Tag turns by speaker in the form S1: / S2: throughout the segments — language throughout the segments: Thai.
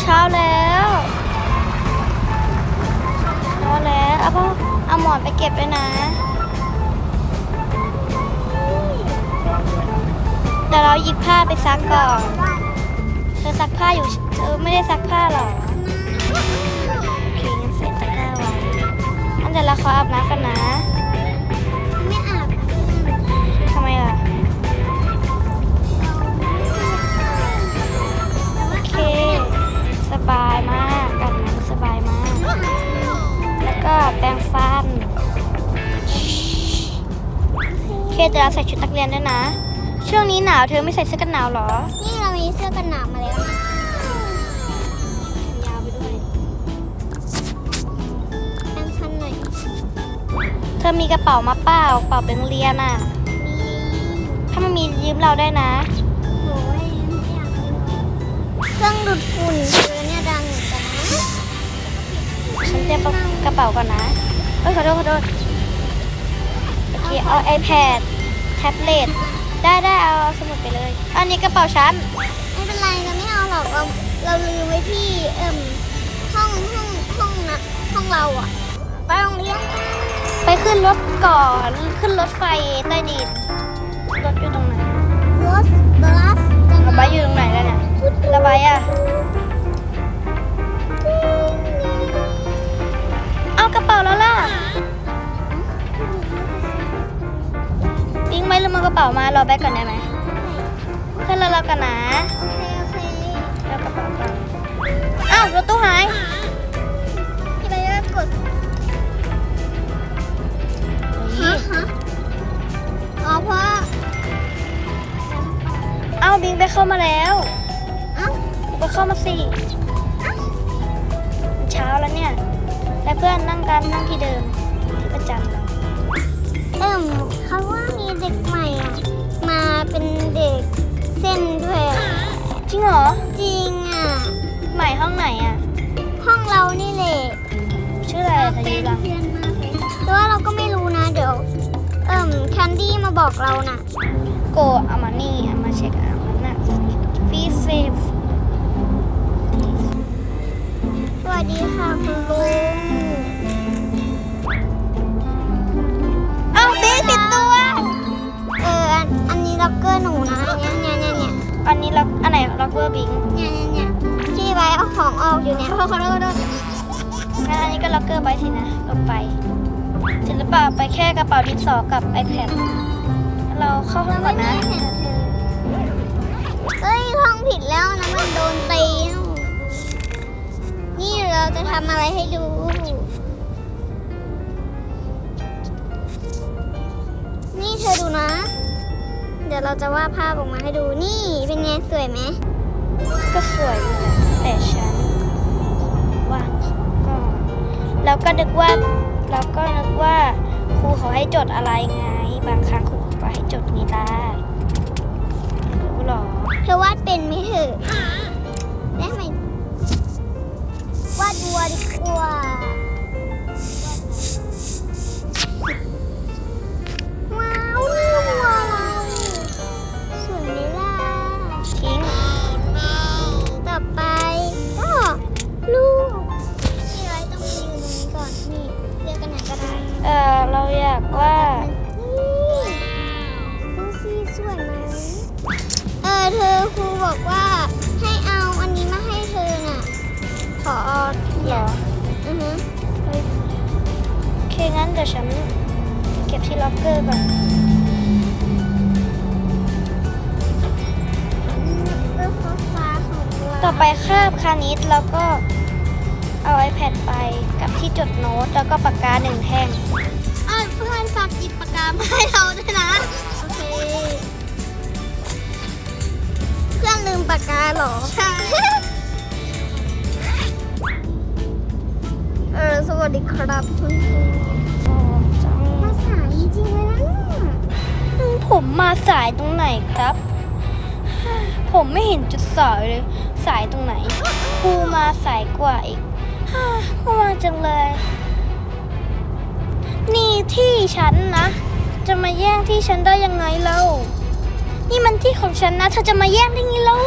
S1: เช้าแล้วเช้าแล้วเอาพ่อเอาหมอนไปเก็บด้วยนะเดี๋ยวเราหยิบผ้าไปซักก่อน เธอซักผ้าอยู่เธอไม่ได้ซักผ้าหรอโอเคงั้นใส่ตะกร้าไว้อันเดี๋ยวเราขออาบน้ำกันนะ รงฟันโอเคเดี๋ยวเราใส่ชุดนักเรียนด้วยนะ ช่วงนี้หนาวเธอไม่ใส่เสื้อกันหนาวเหรอ
S2: นี่เรามีเสื้อกันหนาวมาแล้วนะ
S1: ยาวไปด้วย
S2: แป้งฟันหน่อย
S1: เธอมีกระเป๋ามาเปล่ากระเป๋าเป็นเรียนอะ
S2: มี
S1: ถ้ามันมียืมเราได้นะ
S2: โอ้ยไม่อยากเลยเครื่องดูดฝุ่นเธอเนี่ยดังเหมือนกันนะ
S1: ฉันเตรียม กระเป๋าก่อนนะเอ้ยขอโทษขอโทษโอเคเอา iPad แท็บเล็ตได้ได้เอาสมุดไปเลย อันนี้กระเป๋าฉัน
S2: ไม่เป็นไรเราไม่เอาหรอกเราเราลืมไว้ที่เอิ่มห้องห้องห้องนะห้องเราอะไปโรงเรียนกัน
S1: ไปขึ้นรถก่อนขึ้นรถไฟใต้ดินรถอยู่ตรงไหน
S2: รถบัสจะ
S1: ระ
S2: มา
S1: บายอยู่ตรงไหนแล้วเนี่ยระบายอะ แล้วล่ะปิ้งไว้ลืมเอากระเป๋ามารอแบกก่อนได้ไหมเพื่อนเราเรากันนะ
S2: โอเคโอเค
S1: แล้วกระเป๋าไปอ้าวรถตู้หาย
S2: พี่ไปเลือกกดฮะฮะอ๋อเพราะ
S1: เอ้าบิงไปเข้ามาแล้ว
S2: เอ้า
S1: ไปเข้ามาสิ เช้าแล้วเนี่ย ไปเพื่อนนั่งกันนั่งที่เดิมที่ประจำเรา
S2: เอิ่มเขาว่ามีเด็กใหม่อะมาเป็นเด็กเส้นด้วยอะ
S1: จริงเหรอ
S2: จริงอะ
S1: ใหม่ห้องไหนอะ
S2: ห้องเรานี่แหละ
S1: ชื่ออะไรอะทายุรัง
S2: แต่ว่าเราก็ไม่รู้นะเดี๋ยวเอิ่มแคนดี้มาบอกเราน่ะ
S1: โกอามานี่อามาเช็คอามาน่ะฟีเซฟ
S2: สวัสดีค่ะคุณลุง
S1: ผิดตัว
S2: เอออันอันนี้ล็อกเกอร์หนูนะเนี่ยเนี่ยเนี่ยเนี่ย
S1: อันนี้ล็อกอันไหนล็อกเบอร์บิง
S2: เนี่ยเนี่ยเนี่ยที่ไว้เอาของออกอยู่เนี่ยขอโทษขอโทษขอโทษ
S1: งั้นอันนี้ก็ล็อกเกอร์ไว้สินะลงไปเสร็จหรือเปล่าไปแค่กระเป๋าดินสอกับ iPad เราเข้าห้องก่อนนะ
S2: เอ้ยท่องผิดแล้วนะมันโดนตีนู่นนี่เราจะทำอะไรให้ดู นี่เธอดูนะ เดี๋ยวเราจะวาดภาพออกมาให้ดู นี่เป็นไงสวยไหม
S1: ก็สวยอยู่แหละแต่ฉันวางของก่อนแล้วก็นึกว่าแล้วก็นึกว่าครูขอให้จดอะไรไง บางครั้งครูขาก็ให้จดนี่ได้ เคงั้นเดี๋ยวฉันเก็บที่ล็อกเกอร์ก่อน
S2: เพื่อฟ้าฟ้าของเรา
S1: ต่อไปคาบคานิดแล้วก็เอา iPad ไปกับที่จดโน้ตแล้วก็ปากกาหนึ่งแท่ง
S2: เออเพื่อนฝากหยิบปากกามาให้เราด้วยนะ โอเค เพื่อนลืมปากกาเหรอ ใช่ เออสวัสดีครับคุณครู ริงๆเลยนะ
S1: ผมมาสายตรงไหนครับ ผมไม่เห็นจุดสายเลย สายตรงไหนครูมาสายกว่าอีกฮ่าง่วงจังเลย นี่ที่ฉันนะ จะมาแย่งที่ฉันได้ยังไงเล่า นี่มันที่ของฉันนะเธอจะมาแย่งได้ไงเล่า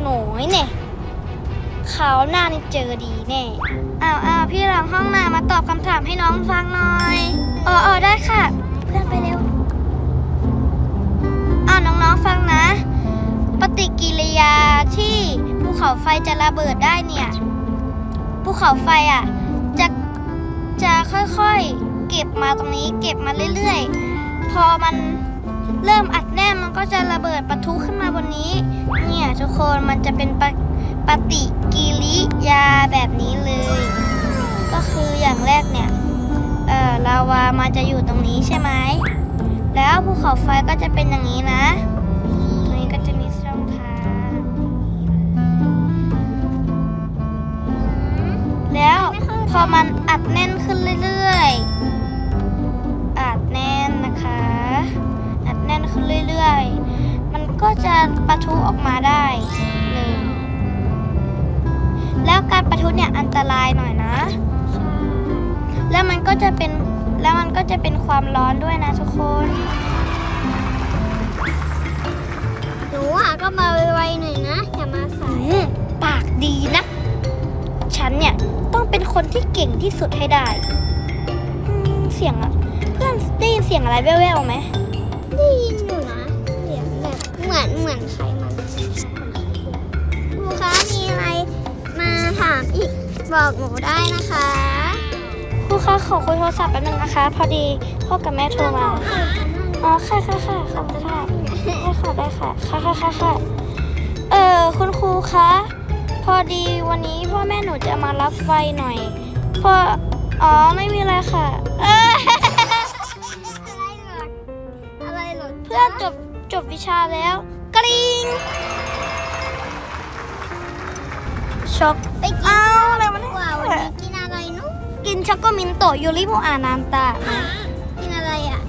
S1: หนูเนี่ย ขาวหน้านี่เจอดีแน่อ้าวอ้าวพี่หลังห้องน่ะมาตอบคำถามให้น้องฟังหน่อยเออเออได้ค่ะ เพื่อนไปเร็วอ้าวน้องๆฟังนะ ปฏิกิริยาที่ภูเขาไฟจะระเบิดได้เนี่ยภูเขาไฟอะจะจะค่อยๆเก็บมาตรงนี้เก็บมาเรื่อยๆ พอมันเริ่มอัดแน่นมันก็จะระเบิดปะทุขึ้นมาบนนี้ เนี่ยทุกคนมันจะเป็นปะ ปฏิกิริยาแบบนี้เลย ก็คืออย่างแรกเนี่ยเอ่อลาวามันจะอยู่ตรงนี้ใช่ไหม แล้วภูเขาไฟก็จะเป็นอย่างนี้นะตรงนี้ก็จะมีช่องทาง แล้วพอมันอัดแน่นขึ้นเรื่อยๆ อัดแน่นนะคะ อัดแน่นขึ้นเรื่อยๆ มันก็จะปะทุออกมาได้เลย แล้วการปะทุเนี่ยอันตรายหน่อยนะ แล้วมันก็จะเป็นแล้วมันก็จะเป็นความร้อนด้วยนะทุกคน
S2: หนูอะก็มาไวๆหน่อยนะ อย่ามาสาย
S1: อืมปากดีนะ ฉันเนี่ยต้องเป็นคนที่เก่งที่สุดให้ได้อืมเสียงอะเพื่อนได้ยินเสียงอะไรแว่วๆไหม
S2: ได้ยินอยู่นะเสียงแบบเหมือนเหมือนใครมันครูคะมีอะไร มาถามอีกบอกหนูได้นะคะ
S1: ครูคะขอคุยโทรศัพท์แป๊บนึงนะคะ พอดีพ่อกับแม่โทรมา อ๋อค่ะค่ะค่ะขอบคุณค่ะได้ค่ะได้ค่ะค่ะค่ะค่ะค่ะเออคุณครูคะพอดีวันนี้พ่อแม่หนูจะมารับไฟหน่อยพออ๋อไม่มีอะไรค่ะ เออ
S2: อะไรเหรอ
S1: เพื่อนจบจบวิชาแล้ว กริง ช็อก
S2: ไปกิน
S1: อ้าวอะไรวะ
S2: ดี
S1: เนี่
S2: กว่าวัน
S1: ย
S2: นี้กินอะไรนุ๊ก
S1: กินช็อกโกมินโตะยูริโมอานานตะนะ
S2: กินอะไรอะ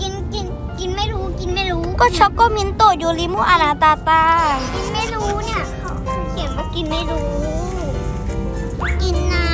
S2: กินกินกินไม่รู้กินไม่รู้
S1: ก็ช็อกโกมินโตะยูริโมอานาตาตา
S2: กินไม่รู้เนี่ยเขาเขียนว่ากินไม่รู้ กินน้ำ